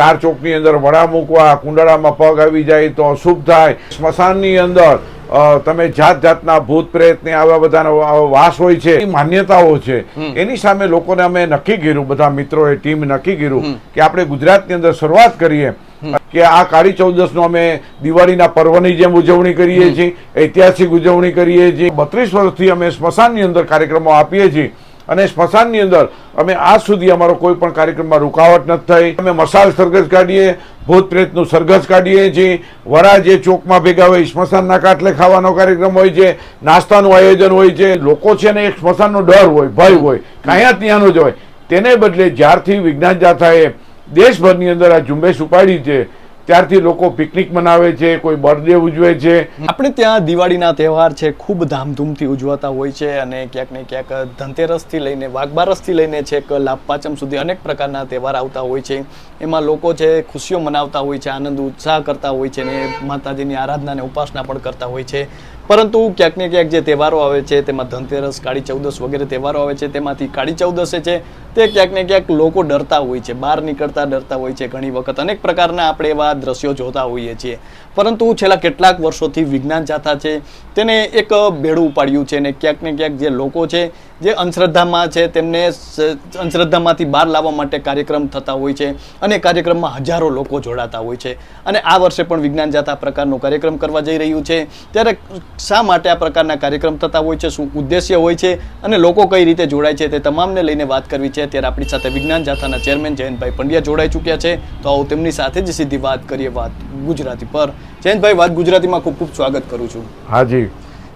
ચાર ચોકની અંદર વડા મૂકવા કુંડળામાં પગ આવી જાય તો અશુભ થાય. સ્મશાનની અંદર તમે જાત જાતના ભૂત પ્રેત ને આવા બધાનો વાસ હોય છે માન્યતાઓ છે. એની સામે લોકોને અમે નક્કી કર્યું બધા મિત્રોએ ટીમ નક્કી કર્યું કે આપણે ગુજરાતની અંદર શરૂઆત કરીએ. કે આ કાળી ચૌદસ નો અમે દિવાળીના પર્વની જેમ ઉજવણી કરીએ છીએ ઐતિહાસિક ઉજવણી કરીએ છીએ. બત્રીસ વર્ષથી અમે સ્મશાનની અંદર કાર્યક્રમો આપીએ છીએ. અને સ્મશાનની અંદર અમે આજ સુધી અમારો કોઈ પણ કાર્યક્રમમાં રૂકાવટ નથી થઈ. અમે મસાલ સરઘસ કાઢીએ, ભૂત પ્રેતનું સરઘસ કાઢીએ છીએ વરા જે ચોકમાં ભેગા હોય સ્મશાનના કાટલે ખાવાનો કાર્યક્રમ હોય છે, નાસ્તાનું આયોજન હોય છે. લોકો છે ને એક સ્મશાનનો ડર હોય, ભય હોય કાંયા ત્યાંનો જ હોય તેને બદલે જ્યારથી વિજ્ઞાન જાથાએ દેશભરની અંદર આ ઝુંબેશ ઉપાડી છે ત્યારથી લોકો પિકનિક મનાવે છે, કોઈ બર્થડે ઉજવે છે. આપણે ત્યાં દિવાળીના તહેવાર છે, ખૂબ ધામધૂમથી ઉજવાતા હોય છે અને ક્યાંક ને ક્યાંક ધનતેરસથી લઈને, વાઘબારસથી લઈને છેક લાભ પાંચમ સુધી અનેક પ્રકારના તહેવાર આવતા હોય છે. એમાં લોકો છે, ખુશીઓ મનાવતા હોય છે, આનંદ, ઉત્સાહ કરતા હોય છે ને માતાજીની આરાધના અને ઉપાસના પણ કરતા હોય છે. પરંતુ ક્યાંક ને ક્યાંક જે તહેવારો આવે છે, તેમાં ધનતેરસ, કાળી ચૌદસ વગેરે તહેવારો આવે છે, તેમાંથી કાળી ચૌદસે છે, તે ક્યાંક ને ક્યાંક લોકો ડરતા હોય છે, બહાર નીકળતા ડરતા હોય છે ઘણી વખત. અનેક પ્રકારના આપણે એવા દ્રશ્યો જોતા હોઈએ છીએ. પરંતુ છેલ્લા કેટલાક વર્ષોથી વિજ્ઞાન જાથા છે, તેને એક બેડું ઉપાડ્યું છે અને ક્યાંક ને ક્યાંક જે લોકો છે, જે અંધશ્રદ્ધામાં છે, તેમને અંધશ્રદ્ધામાંથી બહાર લાવવા માટે કાર્યક્રમ થતા હોય છે અને કાર્યક્રમમાં હજારો લોકો જોડાતા હોય છે. અને આ વર્ષે પણ વિજ્ઞાન જાથા પ્રકારનો કાર્યક્રમ કરવા જઈ રહ્યું છે. ત્યારે શા માટે આ પ્રકારના કાર્યક્રમ થતા હોય છે શું ઉદ્દેશ્ય હોય છે અને લોકો કઈ રીતે જોડાય છે તે તમામને લઈને વાત કરવી છે. ત્યારે આપણી સાથે વિજ્ઞાન જાથાના ચેરમેન જયંતભાઈ પંડ્યા જોડાઈ ચૂક્યા છે. તો આવો તેમની સાથે જ સીધી વાત કરીએ વાત ગુજરાતી પર. જયંતભાઈ વાત ગુજરાતીમાં ખૂબ ખૂબ સ્વાગત કરું છું. હાજી.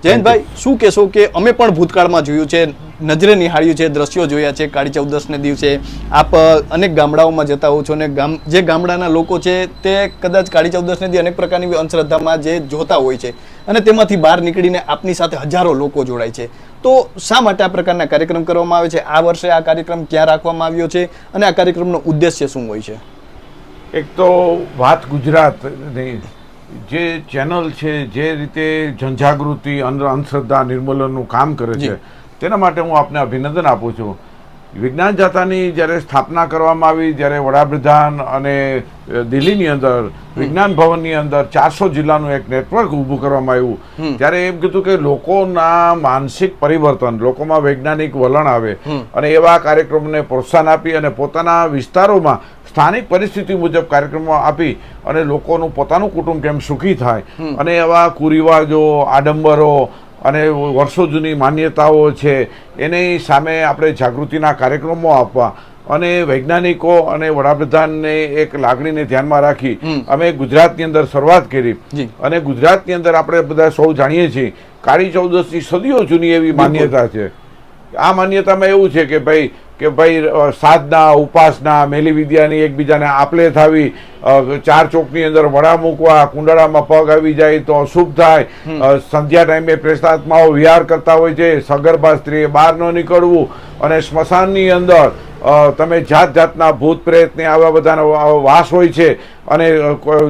જયંતભાઈ શું કહેશો કે અમે પણ ભૂતકાળમાં જોયું છે નજરે નિહાળ્યું છે દ્રશ્યો જોયા છે કાળી ચૌદસને દિવસે આપ અનેક ગામડાઓમાં જતા હો છો અને ગામ જે ગામડાના લોકો છે તે કદાચ કાળી ચૌદસને દિવસે અનેક પ્રકારની અંધશ્રદ્ધામાં જે જોતા હોય છે. અને તેમાંથી બહાર નીકળીને આપની સાથે હજારો લોકો જોડાય છે. તો શા માટે આ પ્રકારના કાર્યક્રમ કરવામાં આવે છે? આ વર્ષે આ કાર્યક્રમ ક્યાં રાખવામાં આવ્યો છે? અને આ કાર્યક્રમનો ઉદ્દેશ્ય શું હોય છે? એક તો વાત ગુજરાતની. જે ચેનલ છે જે રીતે જનજાગૃતિ અંધ- અંધશ્રદ્ધા નિર્મૂલનનું કામ કરે છે તેના માટે હું આપને અભિનંદન આપું છું. વિજ્ઞાન જાથાની જ્યારે સ્થાપના કરવામાં આવી જ્યારે વડાપ્રધાન અને દિલ્હીની અંદર વિજ્ઞાન ભવનની અંદર ચારસો જિલ્લાનું એક નેટવર્ક ઊભું કરવામાં આવ્યું. ત્યારે એમ કીધું કે લોકોના માનસિક પરિવર્તન લોકોમાં વૈજ્ઞાનિક વલણ આવે અને એવા કાર્યક્રમને પ્રોત્સાહન આપી અને પોતાના વિસ્તારોમાં સ્થાનિક પરિસ્થિતિ મુજબ કાર્યક્રમો આપી અને લોકોનું પોતાનું કુટુંબ કેમ સુખી થાય. અને એવા કુરિવાજો આડંબરો અને વર્ષો જૂની માન્યતાઓ છે એની સામે આપણે જાગૃતિના કાર્યક્રમો આપવા અને વૈજ્ઞાનિકો અને વડાપ્રધાનને એક લાગણીને ધ્યાનમાં રાખી અમે ગુજરાતની અંદર શરૂઆત કરી અને ગુજરાતની અંદર આપણે બધા સૌ જાણીએ છીએ કાળી ચૌદસની સદીઓ જૂની એવી માન્યતા છે. આ માન્યતામાં એવું છે કે ભાઈ કે ભાઈ સાધના ઉપાસના મેલી વિદ્યાની એકબીજાને આપલે થાવી ચાર ચોકની અંદર વડા મૂકવા કુંડળામાં પગ આવી જાય તો અશુભ થાય. સંધ્યા ટાઈમે પ્રેષાત્માઓ વિહાર કરતા હોય છે સગર્ભા સ્ત્રીએ બહાર ન નીકળવું અને સ્મશાનની અંદર તમે જાત જાતના ભૂત પ્રેતને આવા બધાનો વાસ હોય છે અને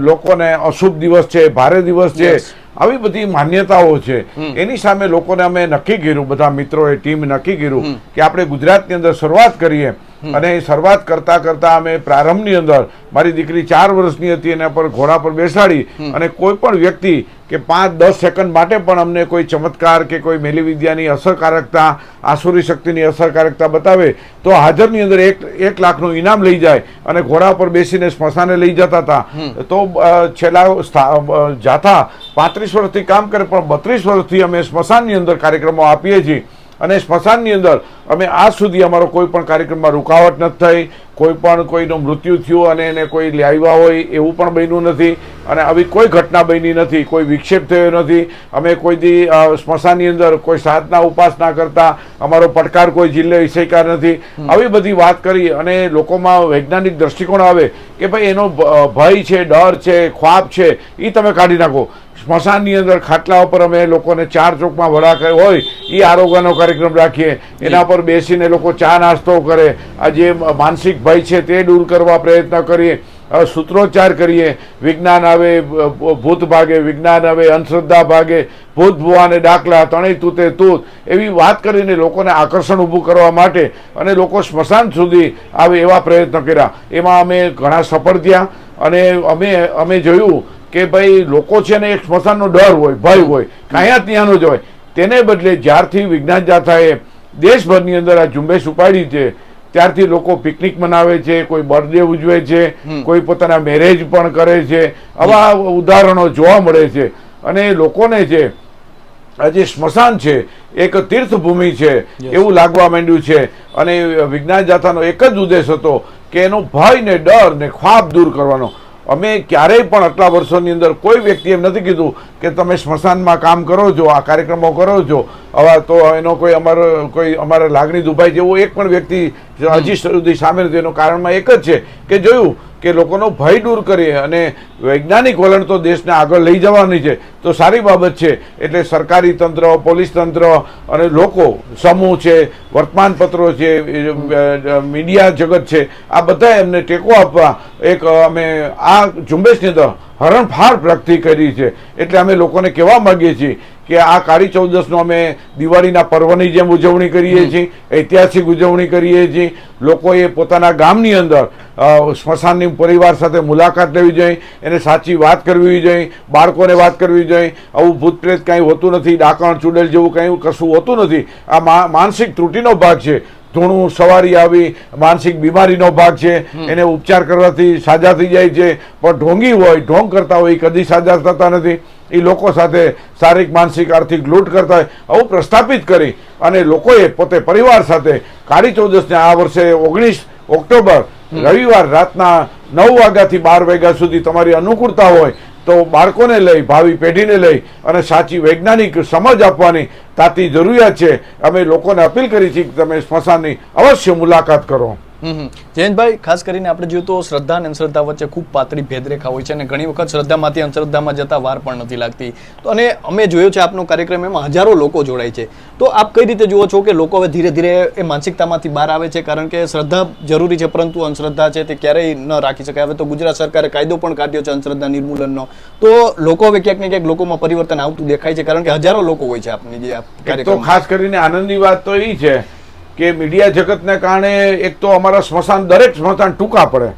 લોકોને અશુભ દિવસ છે ભારે દિવસ છે આવી બધી માન્યતાઓ છે. એની સામે લોકોને અમે નક્કી કર્યું બધા મિત્રોએ ટીમ નક્કી કર્યું કે આપણે ગુજરાતની અંદર શરૂઆત કરીએ. અને શરૂઆત કરતા કરતા અમે પ્રારંભની અંદર મારી દીકરી ચાર વર્ષની હતી એના પર ઘોડા પર બેસાડી અને કોઈ પણ વ્યક્તિ કે પાંચ દસ સેકન્ડ માટે પણ અમને કોઈ ચમત્કાર કે કોઈ મેલી વિદ્યાની અસરકારકતા આસુરી શક્તિની અસરકારકતા બતાવે તો હાજરની અંદર એક એક લાખનું ઇનામ લઈ જાય અને ઘોડા પર બેસીને સ્મશાને લઈ જતા હતા. તો છેલ્લા જાથા પાંત્રીસ વર્ષથી કામ કરે પણ બત્રીસ વર્ષથી અમે સ્મશાનની અંદર કાર્યક્રમો આપીએ છીએ. અને સ્મશાનની અંદર અમે આજ સુધી અમારો કોઈ પણ કાર્યક્રમમાં રૂકાવટ નથી થઈ કોઈ પણ કોઈનું મૃત્યુ થયું અને એને કોઈ લાવ્યા હોય એવું પણ બન્યું નથી અને આવી કોઈ ઘટના બની નથી કોઈ વિક્ષેપ થયો નથી. અમે કોઈ દી સ્મશાનની અંદર કોઈ સાધના ઉપાસના કરતા અમારો પડકાર કોઈ જિલ્લે વિષયકાર નથી. આવી બધી વાત કરી અને લોકોમાં વૈજ્ઞાનિક દ્રષ્ટિકોણ આવે કે ભાઈ એનો ભય છે ડર છે ખ્વાબ છે એ તમે કાઢી નાખો. સ્મશાનની અંદર ખાટલા ઉપર અમે લોકોને ચાર ચોકમાં વડા હોય એ આરોગ્યનો કાર્યક્રમ રાખીએ. એના પર બેસીને લોકો ચા નાસ્તો કરે. આ જે માનસિક ભય છે તે દૂર કરવા પ્રયત્ન કરીએ. સૂત્રોચ્ચાર કરીએ. વિજ્ઞાન આવે ભૂત ભાગે, વિજ્ઞાન આવે, અંધશ્રદ્ધા ભાગે, ભૂત ભુવાને દાખલા ત્રણેય તૂતે તૂત, એવી વાત કરીને લોકોને આકર્ષણ ઊભું કરવા માટે અને લોકો સ્મશાન સુધી આવે એવા પ્રયત્ન કર્યા. એમાં અમે ઘણા સફળ થયા અને અમે અમે જોયું કે ભાઈ લોકો છે ને એક સ્મશાનનો ડર હોય ભય હોય કાંયા ત્યાંનો જ હોય. તેને બદલે જ્યારથી વિજ્ઞાન જાથાએ દેશભરની અંદર આ ઝુંબેશ ઉપાડી છે ત્યારથી લોકો પિકનિક મનાવે છે કોઈ બર્થડે ઉજવે છે કોઈ પોતાના મેરેજ પણ કરે છે. આવા ઉદાહરણો જોવા મળે છે. અને લોકોને છે આ જે સ્મશાન છે એક તીર્થભૂમિ છે એવું લાગવા માંડ્યું છે. અને વિજ્ઞાન જાથાનો એક જ ઉદ્દેશ હતો કે એનો ભય ને ડર ને ખ્વાબ દૂર કરવાનો. અમે ક્યારેય પણ આટલા વર્ષોની અંદર કોઈ વ્યક્તિ એમ નથી કીધું કે તમે સ્મશાનમાં કામ કરો છો, આ કાર્યક્રમો કરો છો. હવે તો એનો કોઈ અમારો, કોઈ અમારા લાગણી દુભાઈ જેવો એક પણ વ્યક્તિ હજી સુધી સામે નથી એનું કારણમાં એક જ છે કે જોયું કે લોકોનો ભય દૂર કરીએ અને વૈજ્ઞાનિક વલણ તો દેશને આગળ લઈ જવાની છે તો સારી બાબત છે. એટલે સરકારી તંત્ર પોલીસ તંત્ર અને લોકો સમૂહ છે વર્તમાનપત્રો છે મીડિયા જગત છે આ બધા એમને ટેકો આપવા એક અમે આ ઝુંબેશની અંદર હરણફાળ પ્રગતિ કરી છે. એટલે અમે લોકોને કહેવા માંગીએ છીએ કે આ કાળી ચૌદસનો અમે દિવાળીના પર્વની જેમ ઉજવણી કરીએ છીએ ઐતિહાસિક ઉજવણી કરીએ છીએ. લોકોએ પોતાના ગામની અંદર સ્મશાનની પરિવાર સાથે મુલાકાત લેવી જોઈએ એને સાચી વાત કરવી જોઈએ બાળકોને વાત કરવી જોઈએ. આવું ભૂત પ્રેત કાંઈ હોતું નથી ડાકણ ચૂડેલ જેવું કંઈ કશું હોતું નથી. આ માનસિક ત્રુટિનો ભાગ છે. ધૂણું સવારી આવી માનસિક બીમારીનો ભાગ છે. એને ઉપચાર કરવાથી સાજા થઈ જાય છે. પણ ઢોંગી હોય ઢોંગ કરતા હોય એ કદી સાજા થતા નથી. એ લોકો સાથે શારીરિક માનસિક આર્થિક લૂંટ કરતા હોય આવું પ્રસ્થાપિત કરી અને લોકોએ પોતે પરિવાર સાથે કાળી ચૌદસને આ વર્ષે ઓગણીસ ઓક્ટોબર રવિવાર રાતના નવ વાગ્યાથી બાર વાગ્યા સુધી તમારી અનુકૂળતા હોય તો બાળકોને લઈ ભાવિ પેઢીને લઈ અને સાચી વૈજ્ઞાનિક સમજ આપવાની તાતી જરૂરિયાત છે અમે લોકોને અપીલ કરી છે કે તમે સ્મશાનની અવશ્ય મુલાકાત કરો. જયંતભાઈ ખાસ કરીને આપણે જોયું તો શ્રદ્ધા અને અંધશ્રદ્ધા વચ્ચે ખૂબ પાતળી ભેદરેખા હોય છે અને ઘણી વખત શ્રદ્ધામાંથી અંધશ્રદ્ધામાં જતા વાર પણ નથી લાગતી. તો અને અમે જોયો છે આપનો કાર્યક્રમ એમાં હજારો લોકો જોડાય છે. તો આપ કઈ રીતે જુઓ છો કે લોકો હવે ધીરે ધીરે એ માનસિકતામાંથી બહાર આવે છે? કારણ કે શ્રદ્ધા જરૂરી છે પરંતુ અંધશ્રદ્ધા છે તે ક્યારેય ન રાખી શકાય. હવે તો ગુજરાત સરકારે કાયદો પણ કાઢ્યો છે અંધશ્રદ્ધા નિર્મૂલનનો. તો લોકો હવે ક્યાંક ને ક્યાંક લોકોમાં પરિવર્તન આવતું દેખાય છે કારણ કે હજારો લોકો હોય છે આપની જે કાર્યક્રમ ખાસ કરીને આનંદની વાત તો એ છે કે મીડિયા જગતને કારણે એક તો અમારા સ્મશાન દરેક સ્મશાન ટૂંકા પડે.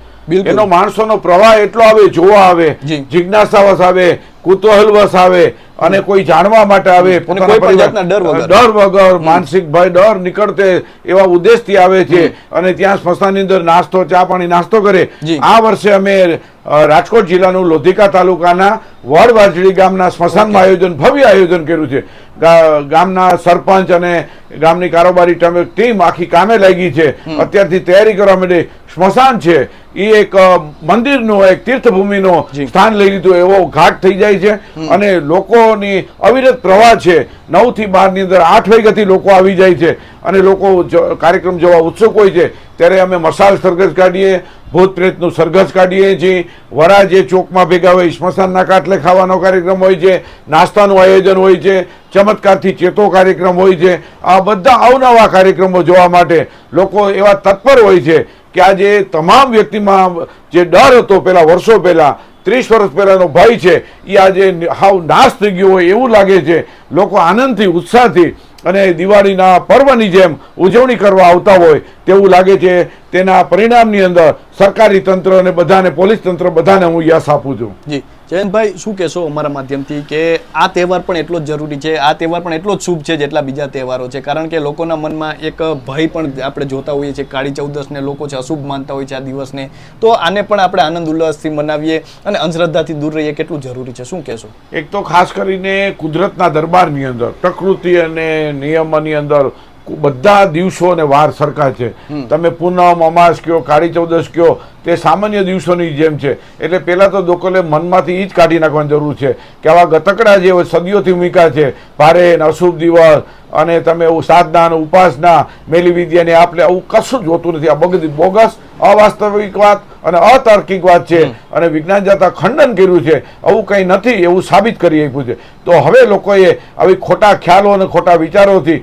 એનો માણસોનો પ્રવાહ એટલો આવે જોવા આવે જિજ્ઞાસાવશ આવે કુતૂહલવશ આવે અને કોઈ જાણવા માટે આવે ડર વગર. માનસિક ભય ડર નીકળતે એવા ઉદ્દેશથી આવે છે અને ત્યાં સ્મશાનની અંદર નાસ્તો ચા પાણી નાસ્તો કરે. આ વર્ષે અમે રાજકોટ જિલ્લાનું લોધિકા તાલુકાના વડવાજડી ગામના સ્મશાનમાં આયોજન ભવ્ય આયોજન કર્યું છે. ગામના સરપંચ અને ગામની કારોબારી ટમે- આખી કામે લાગી છે. અત્યારથી તૈયારી કરવા માટે સ્મશાન છે. એ એક મંદિરનો એક તીર્થભૂમિનો સ્થાન લઈ લીધું એવો ઘાટ થઈ જાય છે. અને લોકોની અવિરત પ્રવાહ છે. નવથી બારની અંદર આઠ વાગ્યાથી લોકો આવી જાય છે. અને લોકો કાર્યક્રમ જોવા ઉત્સુક હોય છે, ત્યારે અમે મસાલ સરઘસ કાઢીએ, ભૂત પ્રેતનું સરઘસ કાઢીએ છીએ. વરા જે ચોકમાં ભેગા હોય, સ્મશાનના કાટલે ખાવાનો કાર્યક્રમ હોય છે, નાસ્તાનું આયોજન હોય છે, ચમત્કારથી ચેતો કાર્યક્રમ હોય છે. આ બધા અવનવા કાર્યક્રમો જોવા માટે લોકો એવા તત્પર હોય છે કે આજે તમામ વ્યક્તિમાં જે ડર હતો પહેલાં વર્ષો પહેલાં, ત્રીસ વર્ષ પહેલાંનો ભય છે, એ આજે હાવ નાશ થઈ ગયો હોય એવું લાગે છે. લોકો આનંદથી, ઉત્સાહથી અને દિવાળીના પર્વની જેમ ઉજવણી કરવા આવતા હોય તેવું લાગે છે. તેના પરિણામની અંદર સરકારી તંત્ર અને બધાને, પોલીસ તંત્ર બધાને હું યશ આપું છું. જી. જયંતભાઈ, શું કહેશો અમારા માધ્યમથી કે આ તહેવાર પણ એટલો જ જરૂરી છે, આ તહેવાર પણ એટલો જ શુભ છે જેટલા બીજા તહેવારો છે? કારણ કે લોકોના મનમાં એક ભય પણ આપણે જોતા હોઈએ છીએ, કાળી ચૌદસને લોકો છે અશુભ માનતા હોય છે આ દિવસને. તો આને પણ આપણે આનંદ ઉલ્લાસથી મનાવીએ અને અંધશ્રદ્ધાથી દૂર રહીએ કેટલું જરૂરી છે? શું કહેશો? એક તો ખાસ કરીને કુદરતના દરબારની અંદર, પ્રકૃતિ અને નિયમોની અંદર બધા દિવસો અને વાર સરખા છે. તમે પૂનમ અમાસ કયો કાળી ચૌદશ કયો તે સામાન્ય દિવસોની જેમ છે. એટલે પહેલાં તો લોકોને મનમાંથી એ જ કાઢી નાખવાની જરૂર છે કે આવા ગતકડા જે સદીઓથી ભૂમિકા છે. ભારે અશુભ દિવસ અને તમે એવું સાધના અને ઉપાસના મેલી વિદ્યાને આપણે આવું કશું જ હોતું નથી. આ બગદી બોગસ અવાસ્તવિક વાત અને અતાર્કિક વાત છે અને વિજ્ઞાન જાતા ખંડન કર્યું છે. આવું કંઈ નથી એવું સાબિત કરી આપ્યું છે. તો હવે લોકોએ આવી ખોટા ખ્યાલો અને ખોટા વિચારોથી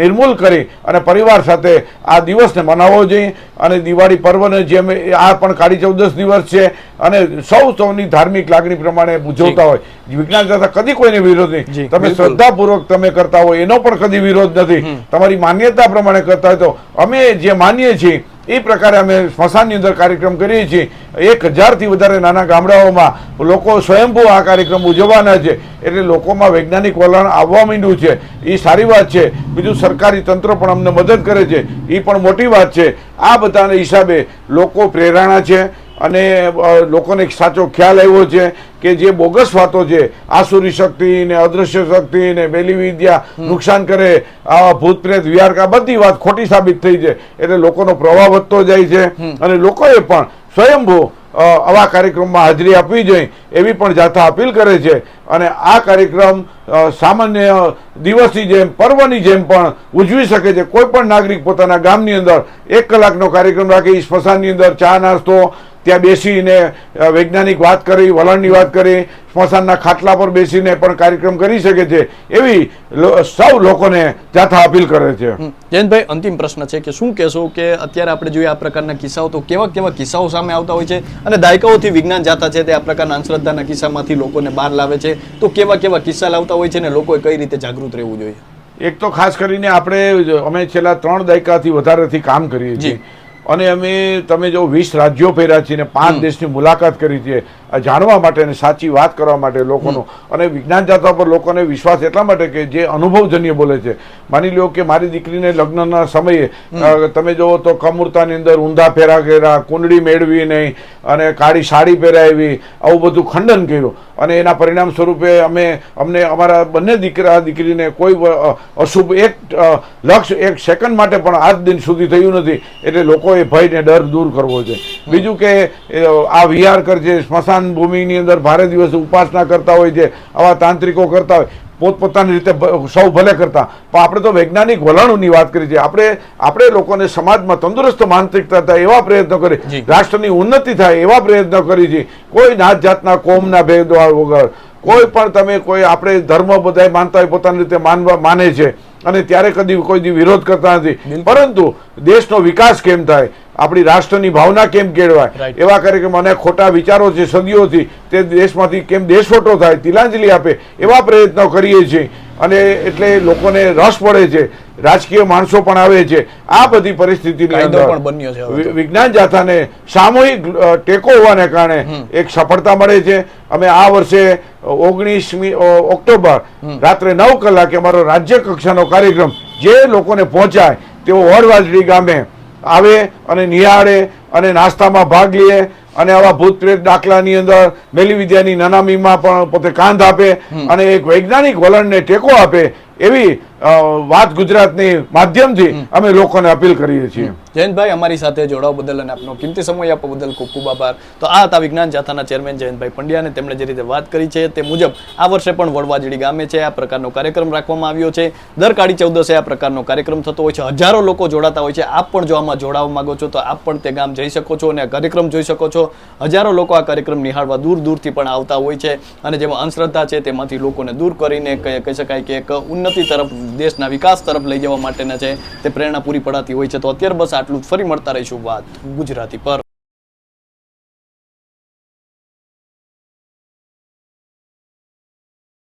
નિર્મૂલ કરી અને પરિવાર સાથે આ દિવસને મનાવવો જોઈએ. અને દિવાળી પર્વને જેમ આ પણ કાળી ચૌદસ દિવસ છે અને સૌ સૌની ધાર્મિક લાગણી પ્રમાણે ઉજવતા હોય. વિજ્ઞાન જાતા કદી કોઈને વિરોધ નહીં. તમે શ્રદ્ધાપૂર્વક તમે કરતા હોય એનો પણ કદી વિરોધ નથી. તમારી માન્યતા પ્રમાણે કરતા હોય તો અમે જે માનીએ છીએ એ પ્રકારે અમે સ્મશાનની અંદર કાર્યક્રમ કરીએ છીએ. એક હજારથી વધારે નાના ગામડાઓમાં લોકો સ્વયંભૂ આ કાર્યક્રમ ઉજવવાના છે. એટલે લોકોમાં વૈજ્ઞાનિક વલણ આવવા માંડ્યું છે. એ સારી વાત છે. બીજું સરકારી તંત્ર પણ અમને મદદ કરે છે. એ પણ મોટી વાત છે. આ બધાના હિસાબે લોકો પ્રેરણા છે. અને લોકોને એક સાચો ખ્યાલ આવ્યો છે કે જે બોગસ વાતો છે આસુરી શક્તિ ને અદૃશ્ય શક્તિ ને બેલી વિદ્યા નુકસાન કરે આવા ભૂત પ્રેત વિહાર આ બધી વાત ખોટી સાબિત થઈ છે. એટલે લોકોનો પ્રવાહ વધતો જાય છે. અને લોકોએ પણ સ્વયંભૂ આવા કાર્યક્રમમાં હાજરી આપવી જોઈએ એવી પણ જાથા અપીલ કરે છે. અને આ કાર્યક્રમ સામાન્ય દિવસની જેમ પર્વની જેમ પણ ઉજવી શકે છે. કોઈ પણ નાગરિક પોતાના ગામની અંદર એક કલાકનો કાર્યક્રમ રાખી સ્મશાનની અંદર ચા નાસ્તો ત્યાં બેસીને વૈજ્ઞાનિક વાત કરી વલણની વાત કરી સ્મશાનના ખાટલા પર બેસીને પણ કાર્યક્રમ કરી શકે છે એવી સૌ લોકોને જાથા અપીલ કરે છે. જયંતભાઈ અંતિમ પ્રશ્ન છે કે શું કહેશો કે અત્યારે આપણે જોઈએ આ પ્રકારના કિસ્સાઓ તો કેવા કેવા કિસ્સાઓ સામે આવતા હોય છે? અને દાયકાઓથી વિજ્ઞાન જાતા છે તે આ પ્રકારના અંધશ્રદ્ધાના કિસ્સામાંથી લોકોને બહાર લાવે છે. તો કેવા કેવા કિસ્સા લાવતા હોય છે ને લોકોએ કઈ રીતે જાગૃત રહેવું જોઈએ? એક તો ખાસ કરીને આપણે અમે છેલ્લા ત્રણ દાયકાથી વધારેથી કામ કરીએ છીએ. અને અમે તમે જો વીસ રાજ્યો ફેર્યા છીએ ને પાંચ દેશની મુલાકાત કરી છે જાણવા માટે અને સાચી વાત કરવા માટે લોકોનો અને વિજ્ઞાન જાતા પર લોકોને વિશ્વાસ એટલા માટે કે જે અનુભવજન્ય બોલે છે. માની લો કે મારી દીકરીને લગ્નના સમયે તમે જુઓ તો કમૂરતાની અંદર ઊંધા ફેરા કર્યા કુંડળી મેળવી નહીં અને કાળી સાડી પહેરાવી આવું બધું ખંડન કર્યું. અને એના પરિણામ સ્વરૂપે અમે અમને અમારા બંને દીકરા દીકરીને કોઈ અશુભ એક લક્ષ એક સેકન્ડ માટે પણ આજ દિન સુધી થયું નથી. એટલે લોકોએ ભયને ડર દૂર કરવો છે. બીજું કે આ વિહાર કરજે સ્મશાન ભૂમિની અંદર ભારે દિવસે ઉપાસના કરતા હોય છે આવા તાંત્રિકો કરતા હોય પોતપોતાની રીતે સૌ ભલે કરતા. પણ આપણે તો વૈજ્ઞાનિક વલણોની વાત કરી છે. આપણે આપણે લોકોને સમાજમાં તંદુરસ્ત માનસિકતા થાય એવા પ્રયત્નો. કરી રાષ્ટ્રની ઉન્નતિ થાય એવા પ્રયત્નો કરી છે કોઈ નાત જાતના કોમના ભેદભાવ વગર કોઈ પણ તમે કોઈ આપણે ધર્મ બધા માનતા હોય પોતાની રીતે માનવા માને છે અને ત્યારે કદી કોઈ દી વિરોધ કરતા નથી. પરંતુ દેશનો વિકાસ કેમ થાય? આપણી રાષ્ટ્રની ભાવના કેમ કેળવાય? એવા એવા કાર્યક્રમ અને ખોટા વિચારો છે સદીઓથી તે દેશમાંથી કેમ દેશવટો થાય? તિલાંજલિ આપે એવા પ્રયત્નો કરીએ છીએ. અને એટલે લોકોને રસ પડે છે રાજકીય માણસો પણ આવે છે. આ બધી પરિસ્થિતિની અંદર વિજ્ઞાન જાથાને સામૂહિક ટેકો હોવાને કારણે એક સફળતા મળે છે. અમે આ વર્ષે ઓગણીસમી ઓક્ટોબર રાત્રે નવ કલાકે અમારો રાજ્ય કક્ષાનો કાર્યક્રમ જે લોકોને પહોંચાય તેઓ વડવાજડી ગામે આવે અને નિહાળે અને નાસ્તામાં ભાગ લે અને આવા ભૂત પ્રેત દાખલાની અંદર મેલી વિદ્યાની નાનામીમાં પણ પોતે કાંધ આપે અને એક વૈજ્ઞાનિક વલણને ટેકો આપે એવી વાત ગુજરાતની માધ્યમથી અમે લોકોને અપીલ કરીએ છીએ. જયંતભાઈ અમારી સાથે જોડાવા બદલ અને આપનો કિંમતી સમય આપવા બદલ ખૂબ ખૂબ આભાર. તો આ હતા વિજ્ઞાન જાથાના ચેરમેન જયંતભાઈ પંડ્યા અને તેમણે જે રીતે વાત કરી છે તે મુજબ આ વર્ષે પણ વડવાજડી ગામે છે આ પ્રકારનો કાર્યક્રમ રાખવામાં આવ્યો છે. દર કાળી ચૌદસે આ પ્રકારનો કાર્યક્રમ થતો હોય છે. હજારો લોકો જોડાતા હોય છે. આપ પણ જો આમાં જોડાવા માંગો છો તો આપ પણ તે ગામ જઈ શકો છો અને આ કાર્યક્રમ જોઈ શકો છો. હજારો લોકો આ કાર્યક્રમ નિહાળવા દૂર દૂરથી પણ આવતા હોય છે અને જેમાં અંધશ્રદ્ધા છે તેમાંથી લોકોને દૂર કરીને કહી શકાય કે એક ઉન્નતિ તરફ દેશના વિકાસ તરફ લઈ જવા માટેના છે તે પ્રેરણા પૂરી પડાતી હોય છે. તો અત્યારે બસ આટલું ફરી મળતા રહીશું વાત ગુજરાતી પર.